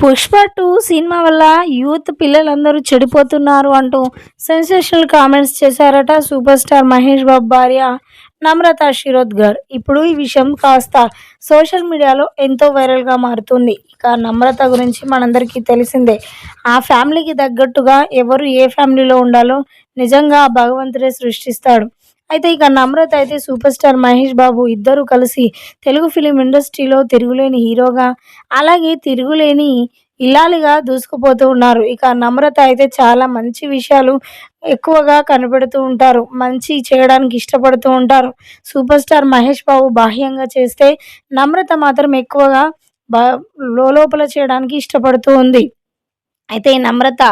Pushpa two cinema వల్ల youth పిల్లలందరూ చెడిపోతున్నారు అంటూ సెన్సేషనల్ కామెంట్స్ చేశారట సూపర్ స్టార్ మహేష్ బాబు భార్య నమ్రత శిరోద్గర్ ఇప్పుడు ఈ విషయం కాస్త సోషల్ మీడియాలో ఎంతో వైరల్గా మారుతుంది. ఇక నమ్రత గురించి మనందరికీ తెలిసిందే. ఆ ఫ్యామిలీకి తగ్గట్టుగా ఎవరు ఏ ఫ్యామిలీలో ఉండాలో నిజంగా ఆ భగవంతుడే సృష్టిస్తాడు. అయితే ఇక నమ్రత అయితే సూపర్ స్టార్ మహేష్ బాబు ఇద్దరు కలిసి తెలుగు ఫిలిం ఇండస్ట్రీలో తిరుగులేని హీరోగా అలాగే తిరుగులేని ఇల్లాలుగా దూసుకుపోతూ ఉన్నారు. ఇక నమ్రత అయితే చాలా మంచి విషయాలు ఎక్కువగా కనబడుతూ ఉంటారు. మంచి చేయడానికి ఇష్టపడుతూ ఉంటారు. సూపర్ స్టార్ మహేష్ బాబు బాహ్యంగా చేస్తే నమ్రత మాత్రం ఎక్కువగా బా లోపల చేయడానికి ఇష్టపడుతూ ఉంది. అయితే ఈ నమ్రత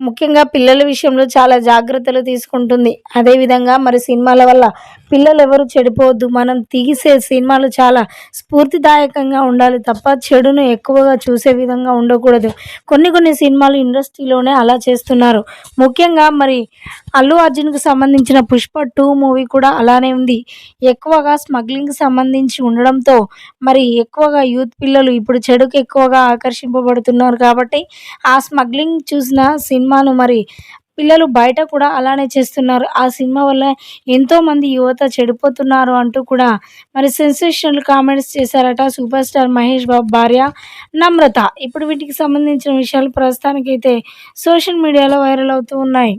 ముఖ్యంగా పిల్లల విషయంలో చాలా జాగ్రత్తలు తీసుకుంటుంది. అదేవిధంగా మరి సినిమాల వల్ల పిల్లలు ఎవరు చెడిపోవద్దు. మనం తీసే సినిమాలు చాలా స్ఫూర్తిదాయకంగా ఉండాలి తప్ప చెడును ఎక్కువగా చూసే విధంగా ఉండకూడదు. కొన్ని కొన్ని సినిమాలు ఇండస్ట్రీలోనే అలా చేస్తున్నారు. ముఖ్యంగా మరి అల్లు అర్జున్కు సంబంధించిన పుష్ప టూ మూవీ కూడా అలానే ఉంది. ఎక్కువగా స్మగ్లింగ్కి సంబంధించి ఉండడంతో మరి ఎక్కువగా యూత్ పిల్లలు ఇప్పుడు చెడుకు ఎక్కువగా ఆకర్షింపబడుతున్నారు కాబట్టి ఆ స్మగ్లింగ్ చూసిన సినిమాను మరి పిల్లలు బయట కూడా అలానే చేస్తున్నారు. ఆ సినిమా వల్ల ఎంతోమంది యువత చెడిపోతున్నారు అంటూ కూడా మరి సెన్సేషనల్ కామెంట్స్ చేశారట సూపర్ స్టార్ మహేష్ బాబు భార్య నమ్రత. ఇప్పుడు వీటికి సంబంధించిన విషయాలు ప్రస్తుతానికైతే సోషల్ మీడియాలో వైరల్ అవుతూ ఉన్నాయి.